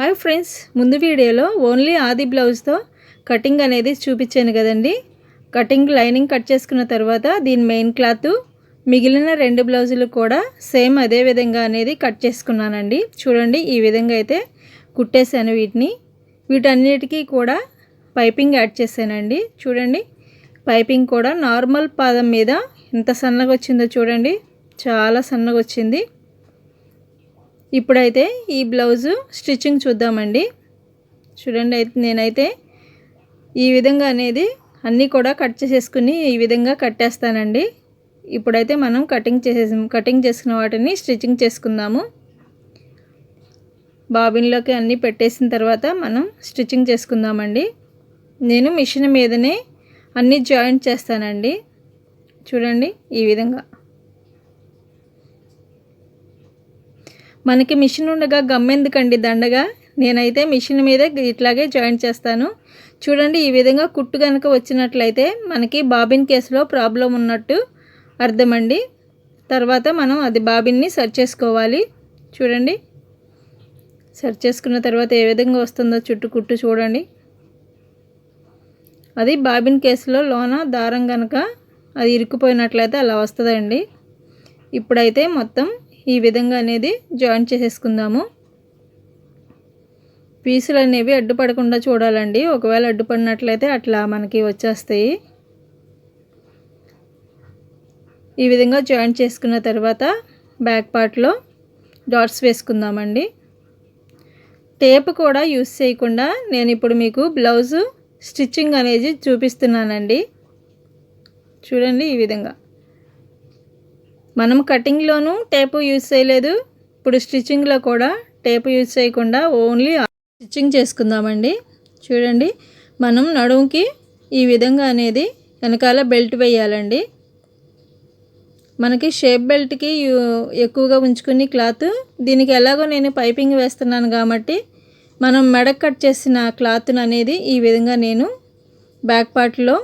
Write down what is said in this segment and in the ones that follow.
Hi friends ముందు వీడియోలో only ఆది బ్లౌజ్తో కటింగ్ అనేది చూపించాను కదండి. కటింగ్ లైనింగ్ కట్ చేసుకున్న తర్వాత దీని మెయిన్ క్లాత్ మిగిలిన రెండు బ్లౌజులు కూడా సేమ్ అదే విధంగా అనేది కట్ చేసుకున్నానండి. చూడండి ఈ విధంగా అయితే కుట్టేశాను వీటిని. వీటన్నిటికీ కూడా పైపింగ్ యాడ్ చేశానండి. చూడండి పైపింగ్ కూడా నార్మల్ పాదం మీద ఎంత సన్నగా వచ్చిందో చూడండి చాలా సన్నగా వచ్చింది. ఇప్పుడైతే ఈ బ్లౌజు స్టిచ్చింగ్ చూద్దామండి. చూడండి అయితే నేనైతే ఈ విధంగా అనేది అన్నీ కూడా కట్ చేసేసుకుని ఈ విధంగా కట్టేస్తానండి. ఇప్పుడైతే మనం కటింగ్ చేసే కటింగ్ చేసుకున్న వాటిని స్టిచ్చింగ్ చేసుకుందాము. బాబిన్లోకి అన్నీ పెట్టేసిన తర్వాత మనం స్టిచ్చింగ్ చేసుకుందామండి. నేను మిషన్ మీదనే అన్నీ జాయింట్ చేస్తానండి. చూడండి ఈ విధంగా. మనకి మిషన్ ఉండగా గమ్మెందుకండి దండగా? నేనైతే మిషన్ మీద ఇట్లాగే జాయింట్ చేస్తాను. చూడండి ఈ విధంగా కుట్టు కనుక వచ్చినట్లయితే మనకి బాబిన్ కేసులో ప్రాబ్లం ఉన్నట్టు అర్థమండి. తర్వాత మనం అది బాబిన్ని సెర్చ్ చేసుకోవాలి. చూడండి. సెర్చ్ చేసుకున్న తర్వాత ఏ విధంగా వస్తుందో చుట్టూ కుట్టు చూడండి. అది బాబిన్ కేసులో లోన దారం కనుక అది ఇరుక్కుపోయినట్లయితే అలా వస్తుందండి. ఇప్పుడైతే మొత్తం ఈ విధంగా అనేది జాయిన్ చేసేసుకుందాము. పీసులు అనేవి అడ్డుపడకుండా చూడాలండి. ఒకవేళ అడ్డుపడినట్లయితే అట్లా మనకి వచ్చేస్తాయి. ఈ విధంగా జాయిన్ చేసుకున్న తర్వాత బ్యాక్ పార్ట్లో డాట్స్ వేసుకుందామండి. టేప్ కూడా యూస్ చేయకుండా నేను ఇప్పుడు మీకు బ్లౌజు స్టిచ్చింగ్ అనేది చూపిస్తున్నానండి. చూడండి ఈ విధంగా. మనం కటింగ్లోనూ టేపు యూజ్ చేయలేదు. ఇప్పుడు స్టిచ్చింగ్లో కూడా టేపు యూజ్ చేయకుండా ఓన్లీ స్టిచ్చింగ్ చేసుకుందామండి. చూడండి మనం నడుముకి ఈ విధంగా అనేది వెనకాల బెల్ట్ వేయాలండి. మనకి షేప్ బెల్ట్కి ఎక్కువగా ఉంచుకుని క్లాత్. దీనికి ఎలాగో నేను పైపింగ్ వేస్తున్నాను కాబట్టి మనం మెడ కట్ చేసిన క్లాత్ని అనేది ఈ విధంగా నేను బ్యాక్ పార్ట్లో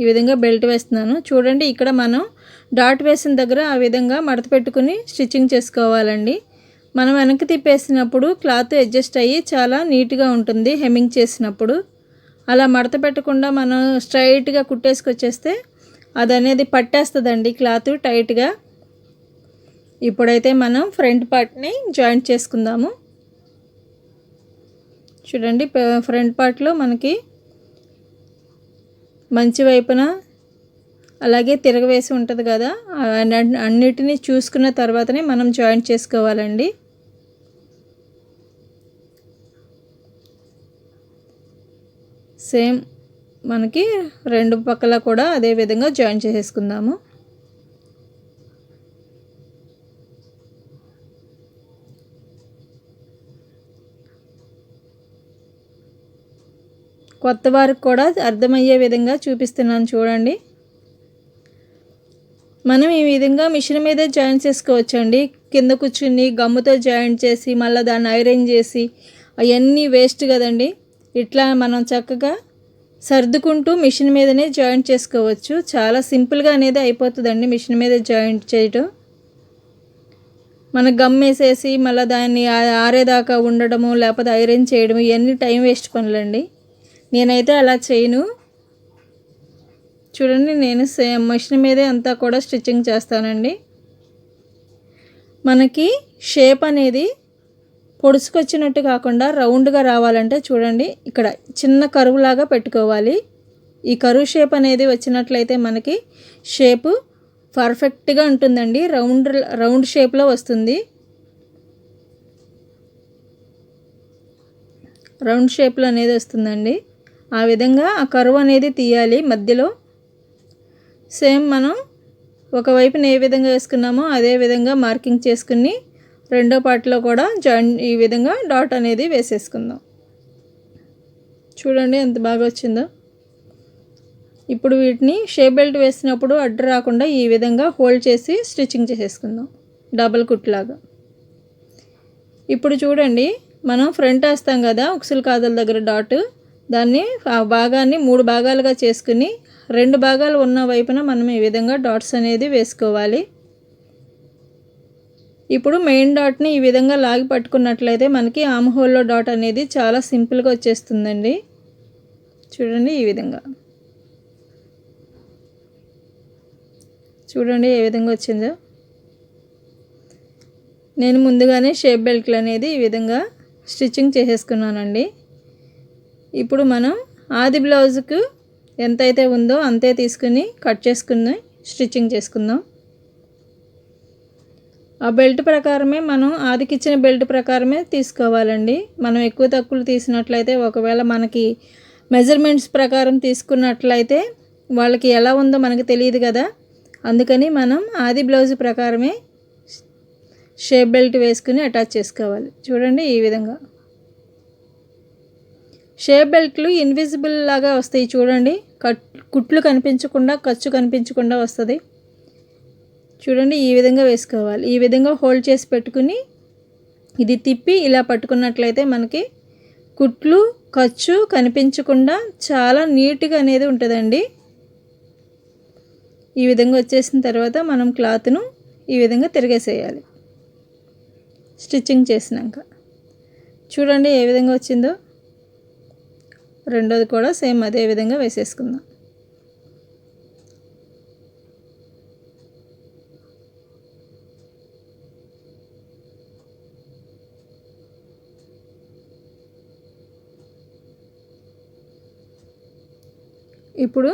ఈ విధంగా బెల్ట్ వేస్తున్నాను. చూడండి ఇక్కడ మనం డాట్ వేసిన దగ్గర ఆ విధంగా మడత పెట్టుకుని స్టిచ్చింగ్ చేసుకోవాలండి. మనం వెనక్కి తిప్పేసినప్పుడు క్లాత్ అడ్జస్ట్ అయ్యి చాలా నీట్గా ఉంటుంది హెమ్మింగ్ చేసినప్పుడు. అలా మడత పెట్టకుండా మనం స్ట్రైట్గా కుట్టేసుకొచ్చేస్తే అది అనేది పట్టేస్తుందండి క్లాత్ టైట్గా. ఇప్పుడైతే మనం ఫ్రంట్ పార్ట్ని జాయింట్ చేసుకుందాము. చూడండి ఫ్రంట్ పార్ట్లో మనకి మంచి వైపున అలాగే తిరగవేసి ఉంటుంది కదా. అన్నిటినీ చూసుకున్న తర్వాతనే మనం జాయింట్ చేసుకోవాలండి. సేమ్ మనకి రెండు పక్కల కూడా అదే విధంగా జాయిన్ చేసేసుకుందాము. కొత్త వారికి కూడా అర్థమయ్యే విధంగా చూపిస్తున్నాను చూడండి. మనం ఈ విధంగా మిషన్ మీదే జాయిన్ చేసుకోవచ్చండి. కింద కూర్చుని గమ్ముతో జాయిన్ చేసి మళ్ళీ దాన్ని ఐరన్ చేసి అవన్నీ వేస్ట్ కదండి. ఇట్లా మనం చక్కగా సర్దుకుంటూ మిషన్ మీదనే జాయింట్ చేసుకోవచ్చు. చాలా సింపుల్గా అనేది అయిపోతుందండి మిషన్ మీద జాయింట్ చేయటం. మన గమ్ వేసేసి మళ్ళీ దాన్ని ఆరేదాకా ఉండడము లేకపోతే ఐరన్ చేయడము ఇవన్నీ టైం వేస్ట్ పనులండి. నేనైతే అలా చేయను. చూడండి నేను సేమ్ మిషన్ మీదే అంతా కూడా స్టిచ్చింగ్ చేస్తానండి. మనకి షేప్ అనేది పొడుచుకొచ్చినట్టు కాకుండా రౌండ్గా రావాలంటే చూడండి ఇక్కడ చిన్న కరువులాగా పెట్టుకోవాలి. ఈ కరువు షేప్ అనేది వచ్చినట్లయితే మనకి షేపు పర్ఫెక్ట్గా ఉంటుందండి. రౌండ్ రౌండ్ షేప్లో వస్తుంది. రౌండ్ షేప్లో అనేది వస్తుందండి. ఆ విధంగా ఆ కరువు అనేది తీయాలి. మధ్యలో సేమ్ మనం ఒకవైపున ఏ విధంగా వేసుకున్నామో అదే విధంగా మార్కింగ్ చేసుకుని రెండో పార్ట్లో కూడా జాయిన్ ఈ విధంగా డాట్ అనేది వేసేసుకుందాం. చూడండి ఎంత బాగా వచ్చిందో. ఇప్పుడు వీటిని షే బెల్ట్ వేసినప్పుడు అడ్డు రాకుండా ఈ విధంగా హోల్డ్ చేసి స్టిచ్చింగ్ చేసేసుకుందాం. డబల్ కుట్లాగా ఇప్పుడు చూడండి మనం ఫ్రంట్ వేస్తాం కదా ఉక్సుల కాదల దగ్గర డాట్. దాన్ని ఆ భాగాన్ని మూడు భాగాలుగా చేసుకుని రెండు భాగాలు ఉన్న వైపున మనం ఈ విధంగా డాట్స్ అనేది వేసుకోవాలి. ఇప్పుడు మెయిన్ డాట్ని ఈ విధంగా లాగి పట్టుకున్నట్లయితే మనకి ఆమ్ హోల్లో డాట్ అనేది చాలా సింపుల్గా వచ్చేస్తుందండి. చూడండి ఈ విధంగా. చూడండి ఏ విధంగా వచ్చిందో. నేను ముందుగానే షేప్ బెల్ట్లు అనేది ఈ విధంగా స్టిచ్చింగ్ చేసేసుకున్నానండి. ఇప్పుడు మనం ఆది బ్లౌజ్కు ఎంతైతే ఉందో అంతే తీసుకుని కట్ చేసుకుని స్టిచ్చింగ్ చేసుకుందాం. ఆ బెల్ట్ ప్రకారమే మనం ఆదికి ఇచ్చిన బెల్ట్ ప్రకారమే తీసుకోవాలండి. మనం ఎక్కువ తక్కువలు తీసినట్లయితే ఒకవేళ మనకి మెజర్మెంట్స్ ప్రకారం తీసుకున్నట్లయితే వాళ్ళకి ఎలా ఉందో మనకి తెలియదు కదా. అందుకని మనం ఆది బ్లౌజ్ ప్రకారమే షేప్ బెల్ట్ వేసుకుని అటాచ్ చేసుకోవాలి. చూడండి ఈ విధంగా. షేప్ బెల్ట్లు ఇన్విజిబుల్ లాగా వస్తాయి చూడండి. కట్ కుట్లు కనిపించకుండా ఖర్చు కనిపించకుండా వస్తుంది. చూడండి ఈ విధంగా వేసుకోవాలి. ఈ విధంగా హోల్డ్ చేసి పెట్టుకుని ఇది తిప్పి ఇలా పట్టుకున్నట్లయితే మనకి కుట్లు ఖర్చు కనిపించకుండా చాలా నీట్గా అనేది ఉంటుందండి. ఈ విధంగా వచ్చేసిన తర్వాత మనం క్లాత్ను ఈ విధంగా తిరిగేసేయాలి. స్టిచ్చింగ్ చేసినాక. చూడండి ఏ విధంగా వచ్చిందో. రెండోది కూడా సేమ్ అదే విధంగా వేసేసుకుందాం. ఇప్పుడు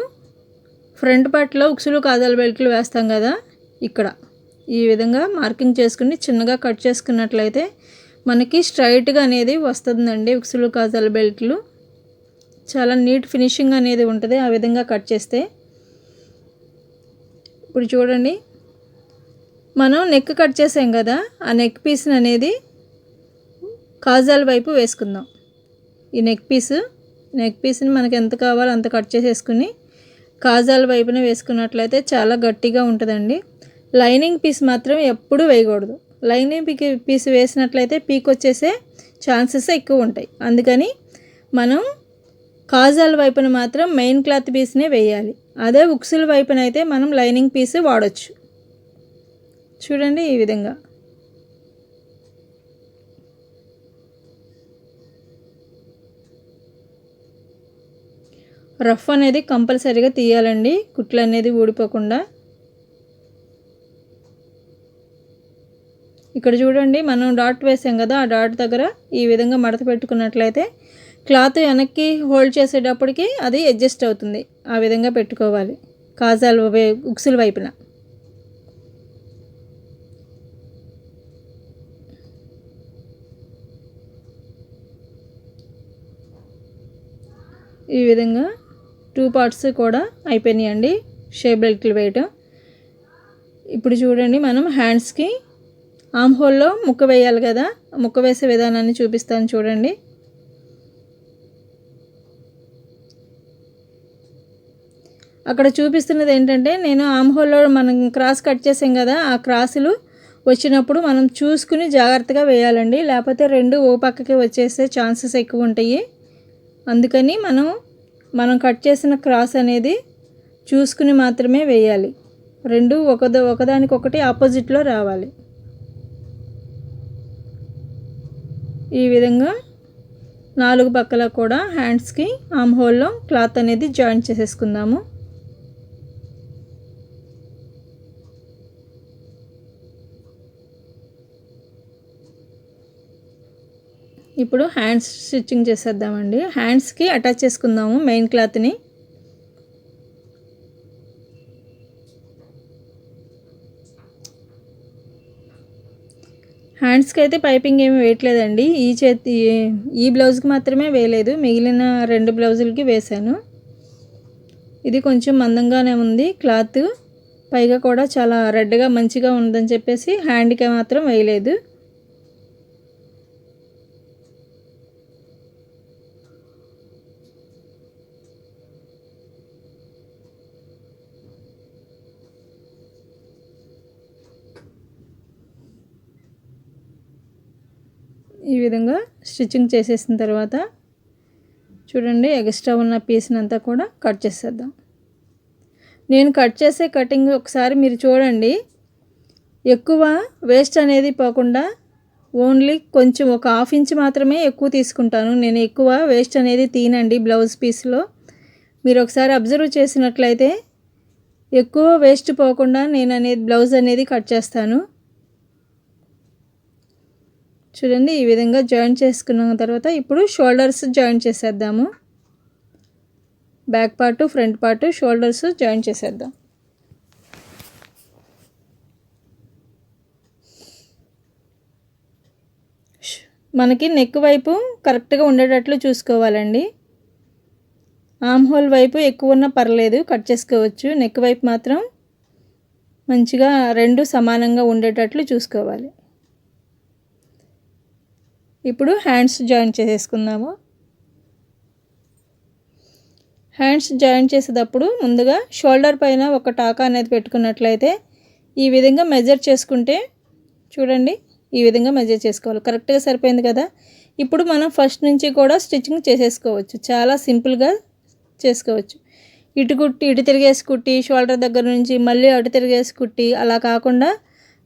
ఫ్రంట్ పార్ట్లో ఉక్సులు కాదాల బెల్ట్లు వేస్తాం కదా ఇక్కడ. ఈ విధంగా మార్కింగ్ చేసుకుని చిన్నగా కట్ చేసుకున్నట్లయితే మనకి స్ట్రైట్గా అనేది వస్తుందండి ఉక్సులు కాజాల బెల్ట్లు. చాలా నీట్ ఫినిషింగ్ అనేది ఉంటుంది ఆ విధంగా కట్ చేస్తే. ఇప్పుడు చూడండి. మనం నెక్ కట్ చేసాం కదా ఆ నెక్ పీస్ని అనేది కాజాల వైపు వేసుకుందాం. ఈ నెక్ పీస్ నెక్ పీస్ని మనకు ఎంత కావాలో అంత కట్ చేసేసుకుని కాజాల వైపున వేసుకున్నట్లయితే చాలా గట్టిగా ఉంటుందండి. లైనింగ్ పీస్ మాత్రం ఎప్పుడూ వేయకూడదు. లైనింగ్ పీక్ పీస్ వేసినట్లయితే పీక్ వచ్చేసే ఛాన్సెస్ ఎక్కువ ఉంటాయి. అందుకని మనం కాజాల వైపున మాత్రం మెయిన్ క్లాత్ పీస్నే వేయాలి. అదే ఉక్సుల వైపున అయితే మనం లైనింగ్ పీస్ వాడచ్చు. చూడండి ఈ విధంగా. రఫ్ అనేది కంపల్సరీగా తీయాలండి. కుట్లు అనేది ఊడిపోకుండా. ఇక్కడ చూడండి మనం డాట్ వేసాం కదా ఆ డాట్ దగ్గర ఈ విధంగా మడత పెట్టుకున్నట్లయితే క్లాత్ వెనక్కి హోల్డ్ చేసేటప్పటికి అది అడ్జస్ట్ అవుతుంది. ఆ విధంగా పెట్టుకోవాలి. కాజాలు ఉక్సుల వైపున. ఈ విధంగా టూ పార్ట్స్ కూడా అయిపోయినాయండి. షే బెల్ట్లు వేయటం. ఇప్పుడు చూడండి మనం హ్యాండ్స్కి ఆమ్ హోల్లో ముక్క వేయాలి కదా. ముక్క వేసే విధానాన్ని చూపిస్తాను చూడండి. అక్కడ చూపిస్తున్నది ఏంటంటే నేను ఆమ్హోల్లో మనం క్రాస్ కట్ చేసాం కదా ఆ క్రాసులు వచ్చినప్పుడు మనం చూసుకుని జాగ్రత్తగా వేయాలండి. లేకపోతే రెండు ఓ పక్కకి వచ్చేసే ఛాన్సెస్ ఎక్కువ ఉంటాయి. అందుకని మనం మనం కట్ చేసిన క్రాస్ అనేది చూసుకుని మాత్రమే వేయాలి. రెండు ఒకదా ఒకదానికొకటి ఆపోజిట్లో రావాలి. ఈ విధంగా నాలుగు పక్కల కూడా హ్యాండ్స్కి ఆమ్ హోల్లో క్లాత్ అనేది జాయింట్ చేసేసుకుందాము. ఇప్పుడు హ్యాండ్స్ స్టిచ్చింగ్ చేసేద్దామండి. హ్యాండ్స్కి అటాచ్ చేసుకుందాము మెయిన్ క్లాత్ని హ్యాండ్స్కి అయితే పైపింగ్ ఏమి వేయట్లేదండి. ఈ చేతి ఈ బ్లౌజ్కి మాత్రమే వేయలేదు. మిగిలిన రెండు బ్లౌజులకి వేశాను. ఇది కొంచెం మందంగానే ఉంది. క్లాత్ పైగా కూడా చాలా రెడ్గా మంచిగా ఉందని చెప్పేసి హ్యాండ్కి మాత్రం వేయలేదు. ఈ విధంగా స్టిచ్చింగ్ చేసేసిన తర్వాత చూడండి ఎక్స్ట్రా ఉన్న పీస్ని అంతా కూడా కట్ చేసేద్దాం. నేను కట్ చేసే కటింగ్ ఒకసారి మీరు చూడండి. ఎక్కువ వేస్ట్ అనేది పోకుండా ఓన్లీ కొంచెం ఒక హాఫ్ ఇంచ్ మాత్రమే ఎక్కువ తీసుకుంటాను. నేను ఎక్కువ వేస్ట్ అనేది తీనండి బ్లౌజ్ పీస్లో. మీరు ఒకసారి అబ్జర్వ్ చేసినట్లయితే ఎక్కువ వేస్ట్ పోకుండా నేను అనేది బ్లౌజ్ అనేది కట్ చేస్తాను. చూడండి ఈ విధంగా జాయిన్ చేసుకున్న తర్వాత ఇప్పుడు షోల్డర్స్ జాయిన్ చేసేద్దాము. Back part front part shoulders join చేసేద్దాం. మనకి నెక్ వైపు కరెక్ట్గా ఉండేటట్లు చూసుకోవాలండి. ఆమ్ హోల్ వైపు ఎక్కువ ఉన్నా పర్లేదు కట్ చేసుకోవచ్చు. నెక్ వైపు మాత్రం మంచిగా రెండు సమానంగా ఉండేటట్లు చూసుకోవాలి. ఇప్పుడు హ్యాండ్స్ జాయిన్ చేసేసుకుందాము. హ్యాండ్స్ జాయిన్ చేసేటప్పుడు ముందుగా షోల్డర్ పైన ఒక టాకా అనేది పెట్టుకున్నట్లయితే ఈ విధంగా మెజర్ చేసుకుంటే చూడండి ఈ విధంగా మెజర్ చేసుకోవాలి. కరెక్ట్గా సరిపోయింది కదా? ఇప్పుడు మనం ఫస్ట్ నుంచి కూడా స్టిచ్చింగ్ చేసేసుకోవచ్చు. చాలా సింపుల్గా చేసుకోవచ్చు. ఇటు కుట్టి ఇటు తిరిగేసి కుట్టి షోల్డర్ దగ్గర నుంచి మళ్ళీ అటు తిరిగేసి కుట్టి అలా కాకుండా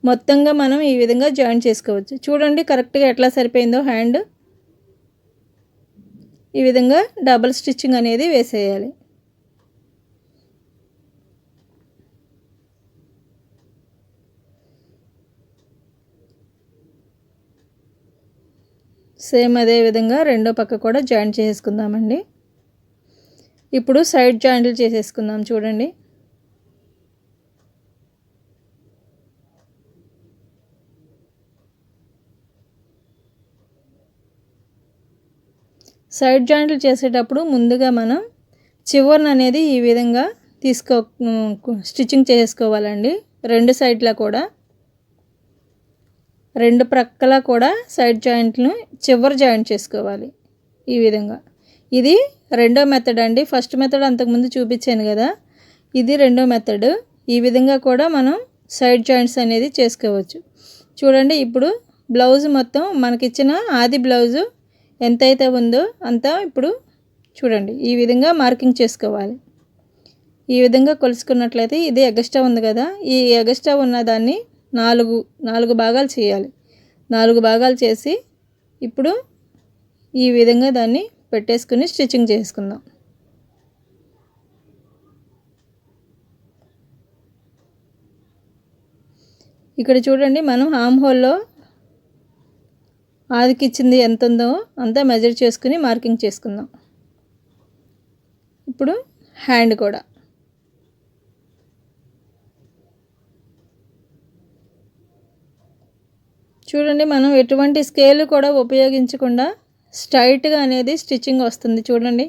మొత్తంగా మనం ఈ విధంగా జాయిన్ చేసుకోవచ్చు. చూడండి కరెక్ట్గా ఎట్లా సరిపోయిందో హ్యాండ్. ఈ విధంగా డబల్ స్టిచ్చింగ్ అనేది వేసేయాలి. సేమ్ అదే విధంగా రెండో పక్క కూడా జాయిన్ చేసుకుందామండి. ఇప్పుడు సైడ్ జాయింట్లు చేసేసుకుందాం చూడండి. సైడ్ జాయింట్లు చేసేటప్పుడు ముందుగా మనం చివరిని అనేది ఈ విధంగా తీసుకో స్టిచ్చింగ్ చేసుకోవాలండి. రెండు సైడ్ల కూడా. రెండు ప్రక్కల కూడా సైడ్ జాయింట్ను చివరి జాయింట్ చేసుకోవాలి ఈ విధంగా. ఇది రెండో మెథడ్ అండి. ఫస్ట్ మెథడ్ అంతకుముందు చూపించాను కదా. ఇది రెండో మెథడ్. ఈ విధంగా కూడా మనం సైడ్ జాయింట్స్ అనేది చేసుకోవచ్చు. చూడండి ఇప్పుడు బ్లౌజ్ మొత్తం మనకిచ్చిన ఆది బ్లౌజు ఎంతైతే ఉందో అంతా ఇప్పుడు చూడండి. ఈ విధంగా మార్కింగ్ చేసుకోవాలి. ఈ విధంగా కొలుసుకున్నట్లయితే ఇది ఎగస్ట్రా ఉంది కదా. ఈ ఎగస్ట్రా ఉన్న దాన్ని నాలుగు నాలుగు భాగాలు చేయాలి. నాలుగు భాగాలు చేసి ఇప్పుడు ఈ విధంగా దాన్ని పెట్టేసుకుని స్టిచ్చింగ్ చేసుకుందాం. ఇక్కడ చూడండి మనం హామ్ హోల్లో ఆదికిచ్చింది ఎంత ఉందో అంతా మెజర్ చేసుకుని మార్కింగ్ చేసుకుందాం. ఇప్పుడు హ్యాండ్ కూడా. చూడండి మనం ఎటువంటి స్కేల్ కూడా ఉపయోగించకుండా స్ట్రైట్గా అనేది స్టిచ్చింగ్ వస్తుంది. చూడండి.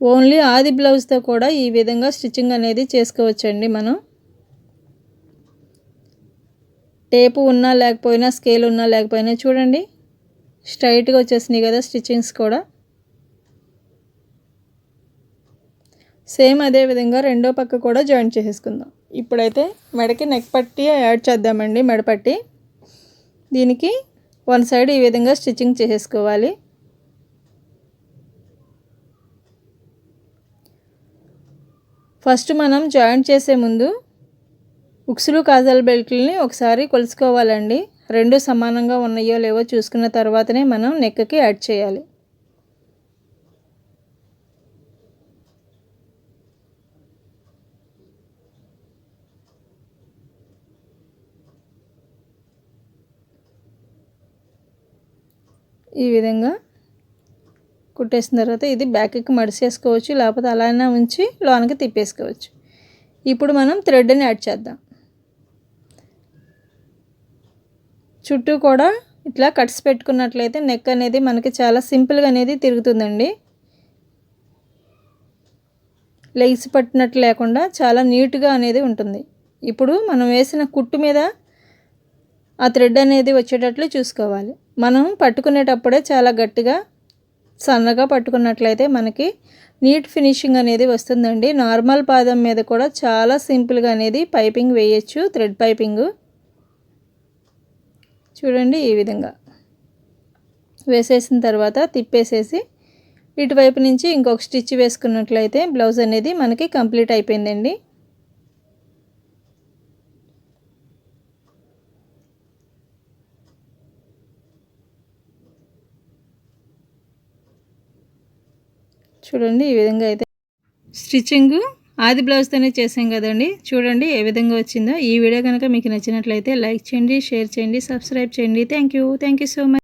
ఓన్లీ ఆది బ్లౌజ్తో కూడా ఈ విధంగా స్టిచ్చింగ్ అనేది చేసుకోవచ్చండి మనం. టేపు ఉన్నా లేకపోయినా స్కేల్ ఉన్నా లేకపోయినా చూడండి. స్ట్రైట్గా వచ్చేసినాయి కదా స్టిచ్చింగ్స్ కూడా. సేమ్ అదే విధంగా రెండో పక్క కూడా జాయిన్ చేసేసుకుందాం. ఇప్పుడైతే మెడకి నెక్ పట్టి యాడ్ చేద్దామండి మెడపట్టి దీనికి వన్ సైడ్ ఈ విధంగా స్టిచ్చింగ్ చేసేసుకోవాలి. ఫస్ట్ మనం జాయింట్ చేసే ముందు ఉక్సులు కాజల్ బెల్ట్లని ఒకసారి కొలుసుకోవాలండి. రెండు సమానంగా ఉన్నాయో లేవో చూసుకున్న తర్వాతనే మనం నెక్కకి యాడ్ చేయాలి. ఈ విధంగా కుట్టేసిన తర్వాత ఇది బ్యాక్కి మడిసేసుకోవచ్చు లేకపోతే అలానే ఉంచి లోనకి తిప్పేసుకోవచ్చు. ఇప్పుడు మనం థ్రెడ్ని యాడ్ చేద్దాం. చుట్టూ కూడా ఇట్లా కట్స్ పెట్టుకున్నట్లయితే నెక్ అనేది మనకి చాలా సింపుల్గా అనేది తిరుగుతుందండి. లెగ్స్ పట్టినట్టు లేకుండా చాలా నీట్గా అనేది ఉంటుంది. ఇప్పుడు మనం వేసిన కుట్టు మీద ఆ థ్రెడ్ అనేది వచ్చేటట్లు చూసుకోవాలి. మనం పట్టుకునేటప్పుడే చాలా గట్టిగా సన్నగా పట్టుకున్నట్లయితే మనకి నీట్ ఫినిషింగ్ అనేది వస్తుందండి. నార్మల్ పాదం మీద కూడా చాలా సింపుల్గా అనేది పైపింగ్ వేయచ్చు థ్రెడ్ పైపింగు చూడండి ఈ విధంగా. వేసేసిన తర్వాత తిప్పేసేసి ఇటువైపు నుంచి ఇంకొక స్టిచ్ వేసుకున్నట్లయితే బ్లౌజ్ అనేది మనకి కంప్లీట్ అయిపోయిందండి. చూడండి ఈ విధంగా అయితే. స్టిచ్చింగ్ ఆది బ్లౌజ్తోనే చేసాం కదండి. చూడండి ఏ విధంగా వచ్చిందో. ఈ వీడియో కనుక మీకు నచ్చినట్లయితే లైక్ చేయండి షేర్ చేయండి సబ్స్క్రైబ్ చేయండి. Thank you thank you so much